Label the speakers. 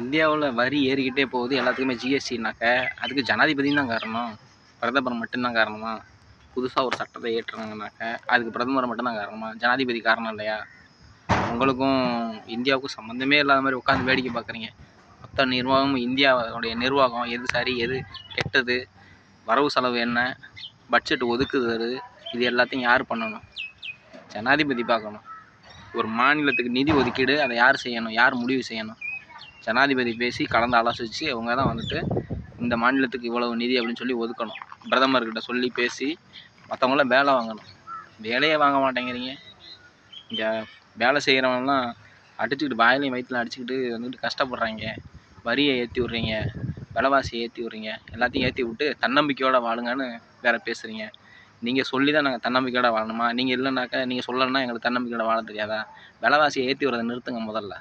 Speaker 1: இந்தியாவில் வரி ஏறிக்கிட்டே போகுது. எல்லாத்துக்குமே ஜிஎஸ்டினாக்க அதுக்கு ஜனாதிபதியும் தான் காரணம். பிரதமர் மட்டும்தான் காரணமா? புதுசாக ஒரு சட்டத்தை ஏற்றுறாங்கனாக்க அதுக்கு பிரதமர் மட்டும்தான் காரணமா? ஜனாதிபதி காரணம் இல்லையா? உங்களுக்கும் இந்தியாவுக்கும் சம்மந்தமே இல்லாத மாதிரி உட்காந்து வேடிக்கை பார்க்குறீங்க மொத்த நிர்வாகமும் இந்தியாவுடைய நிர்வாகம். எது சரி எது கெட்டது? வரவு செலவு என்ன? பட்ஜெட் ஒதுக்குதல் இது எல்லாத்தையும் யார் பண்ணணும்? ஜனாதிபதி பார்க்கணும். ஒரு மாநிலத்துக்கு நிதி ஒதுக்கீடு அதை யார் செய்யணும்? யார் முடிவு செய்யணும்? ஜனாதிபதி பேசி கலந்து ஆலோசித்து அவங்க தான் வந்துட்டு இந்த மாநிலத்துக்கு இவ்வளவு நிதி அப்படின்னு சொல்லி ஒதுக்கணும். பிரதமர்கிட்ட சொல்லி பேசி மற்றவங்களாம் வேலை வாங்கணும். வேலையே வாங்க மாட்டேங்கிறீங்க. இங்கே வேலை செய்கிறவங்கலாம் அடிச்சுக்கிட்டு வாயிலையும் வயிற்றுல அடிச்சுக்கிட்டு வந்துட்டு கஷ்டப்படுறாங்க. வரியை ஏற்றி விட்றீங்க. விலைவாசியை ஏற்றி விட்றீங்க. எல்லாத்தையும் ஏற்றி விட்டு தன்னம்பிக்கையோடு வாழுங்கன்னு வேறு பேசுகிறீங்க நீங்கள் சொல்லி தான் நாங்கள் தன்னம்பிக்கையோட வாழணுமா? நீங்கள் இல்லைனாக்கா நீங்கள் சொல்லலைன்னா எங்களுக்கு தன்னம்பிக்கையோட வாழ தெரியாதா? விலைவாசியை ஏற்றி விட்றத நிறுத்துங்க முதல்ல.